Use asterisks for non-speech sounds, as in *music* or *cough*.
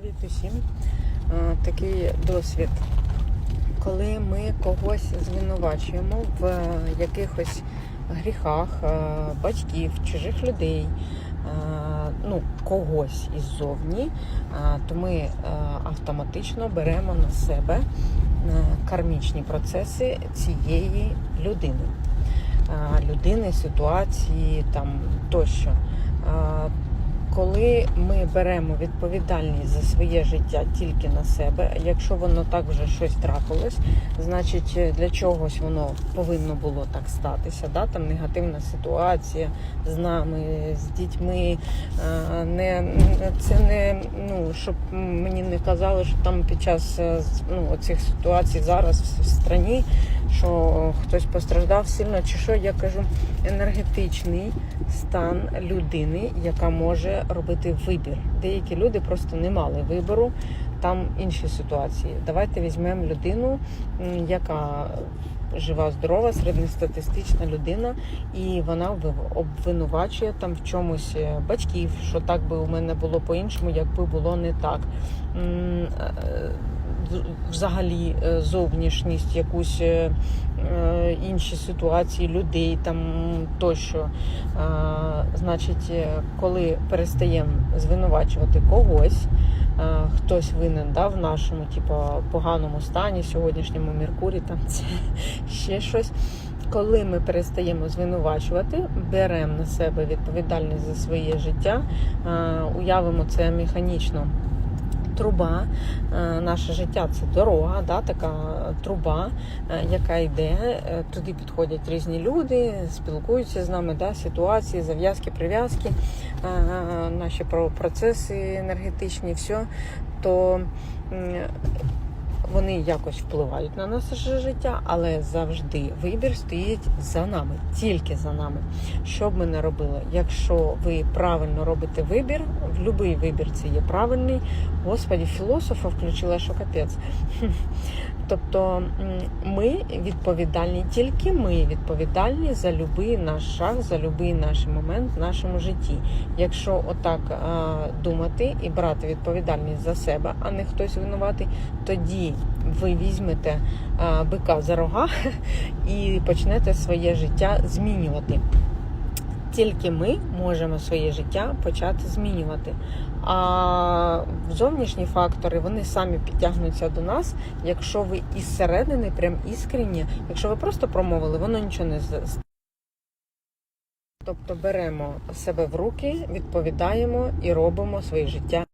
Привіт усім. Е, Такий досвід. Коли ми когось звинувачуємо в якихось гріхах е, батьків, чужих людей, е, ну, когось іззовні, е, то ми е, автоматично беремо на себе е, кармічні процеси цієї людини. Е, Людини, ситуації там тощо. Коли ми беремо відповідальність за своє життя тільки на себе, якщо воно так вже щось трапилось, значить е, для чогось воно повинно було так статися. Да? Там негативна ситуація з нами, з дітьми. Не, це не ну, щоб мені не казали, що там під час е, ну, цих ситуацій зараз в страні, що хтось постраждав сильно, чи що я кажу, енергетичний стан людини, яка може робити вибір. Деякі люди просто не мали вибору. Там інші ситуації. Давайте візьмемо людину, яка жива, здорова, середньостатистична людина, і вона обвинувачує там в чомусь е, батьків, що так би у мене було по-іншому, якби було не так. Е, Взагалі е, зовнішність, якусь е, е, інші ситуації людей там тощо. А, Значить, е, коли перестаємо звинувачувати когось, е, хтось винен да, в нашому, типу, поганому стані, сьогоднішньому Меркурі, там це *laughs* ще щось. Коли ми перестаємо звинувачувати, беремо на себе відповідальність за своє життя, е, уявимо це механічно. Труба, наше життя це дорога, да, така труба, е, яка йде. е, Туди підходять різні люди, спілкуються з нами, да, ситуації, зав'язки, прив'язки, е, наші про- процеси енергетичні, все, то вони якось впливають на наше життя, але завжди вибір стоїть за нами, тільки за нами. Що б ми не робили, якщо ви правильно робите вибір, в будь-який вибір це є правильний. Господі, філософа включила, що капець. *laughs* Тобто ми відповідальні, тільки ми відповідальні за будь-який наш шаг, за будь-який наш момент в нашому житті. Якщо отак думати і брати відповідальність за себе, а не хтось винуватий, тоді ви візьмете бика за рога *laughs* і почнете своє життя змінювати. Тільки ми можемо своє життя почати змінювати. А зовнішні фактори вони самі підтягнуться до нас, якщо ви із середини, прям іскренні, якщо ви просто промовили, воно нічого не Тобто беремо себе в руки, відповідаємо і робимо своє життя